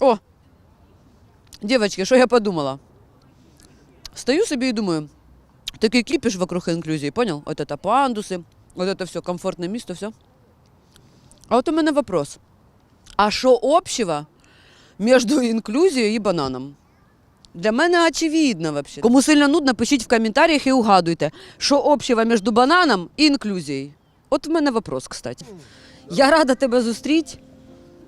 О! Девочки, що я подумала? Стою собі і думаю, такий кіпіш вокруг інклюзії, понял? От это пандуси, от это все, комфортне місто, все. А от у мене вопрос. А що общего між інклюзією і бананом? Для мене очевидно вообще. Кому сильно нудно, пишіть в коментарях і угадуйте, що общего між бананом і інклюзією. От в мене вопрос, кстати. Я рада тебе зустріти.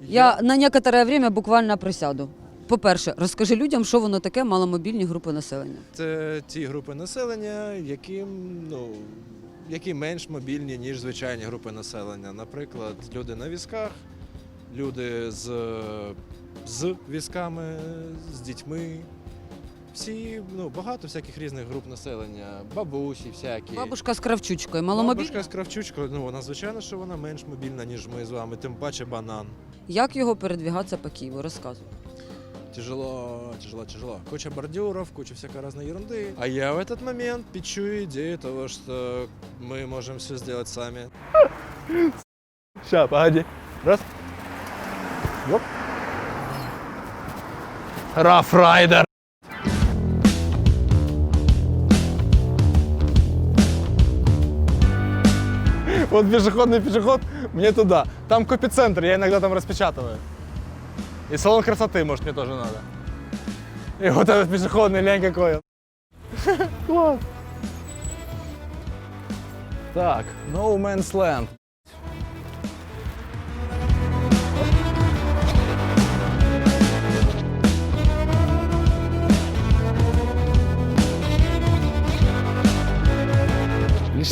Я на некоторое время буквально присяду. По-перше, розкажи людям, що воно таке маломобільні групи населення. Це ті групи населення, яким ну які менш мобільні, ніж звичайні групи населення. Наприклад, люди на візках, люди з, з візками, з дітьми. Всі, ну, багато всяких різних груп населення, бабусі всякі. Бабушка з кравчучкою, маломобільна. Бабушка з кравчучкою, ну вона звичайно, що вона менш мобільна, ніж ми з вами, тим паче банан. Як його передвігатися по Києву? Розказуй. Тяжело, тяжело, тяжело. Куча бордюров, куча всякой разной ерунды. А я в этот момент печу идею того, что мы можем все сделать сами. Ща, погоди. Раз. Оп. Раф Райдер. Вот пешеходный пешеход, мне туда. Там копицентр, я иногда там распечатываю. И салон красоты, может, мне тоже надо. И вот этот пешеходный, лень какой он. Класс. Так, No Man's Land.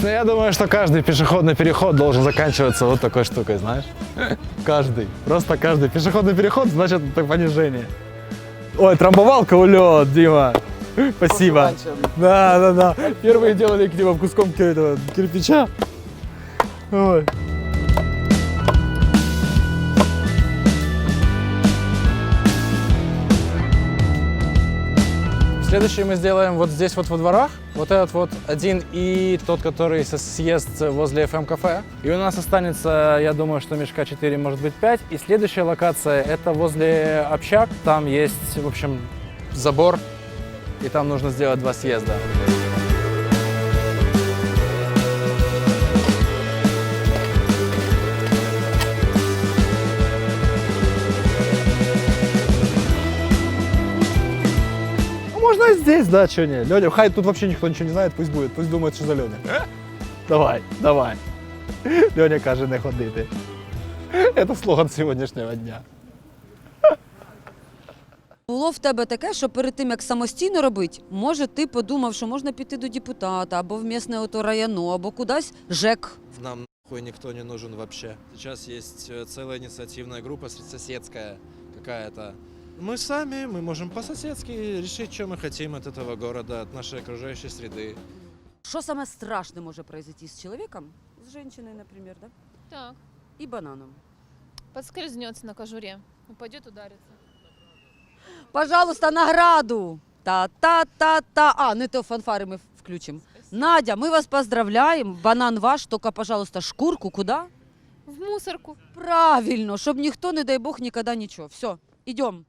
Лично я думаю, что каждый пешеходный переход должен заканчиваться вот такой штукой, знаешь? Каждый. Просто каждый. Пешеходный переход значит понижение. Ой, трамбовалка улет, Дима. Спасибо. Да, да, да. Первые делали к нему куском этого кирпича. Ой. Следующее мы сделаем вот здесь вот во дворах. Вот этот вот один и тот, который со- съезд возле FM-кафе. И у нас останется, я думаю, что мешка 4, может быть 5. И следующая локация это возле общак. Там есть, в общем, забор. И там нужно сделать два съезда. Можно здесь, да, что не. Леня, хай тут вообще никто ничего не знает, пусть будет, пусть думает, что за Леня. Давай, давай. Леня каже не ходити. Это слоган сьогоднішнього дня. Було в тебе таке, що перед тим, як самостійно робити, може, ти подумав, що можна піти до депутата або в місне ото районо, або кудись ЖЕК. Нам нахуй никто не нужен вообще. Сейчас есть э, целая инициативная группа соседская какая-то. Мы сами, мы можем по-соседски решить, что мы хотим от этого города, от нашей окружающей среды. Що саме страшне може произойти з чоловіком, з жінкою, наприклад, да? Так, і бананом? подскользнется на кожуре, упадет, ударится. Пожалуйста, награду! Та-та-та-та. А, не то фанфари ми включимо. Надя, ми вас поздравляємо. Банан ваш, тільки, пожалуйста, шкурку куди? В мусорку. Правильно, щоб ніхто, не дай Бог, ніколи нічого. Все, йдемо.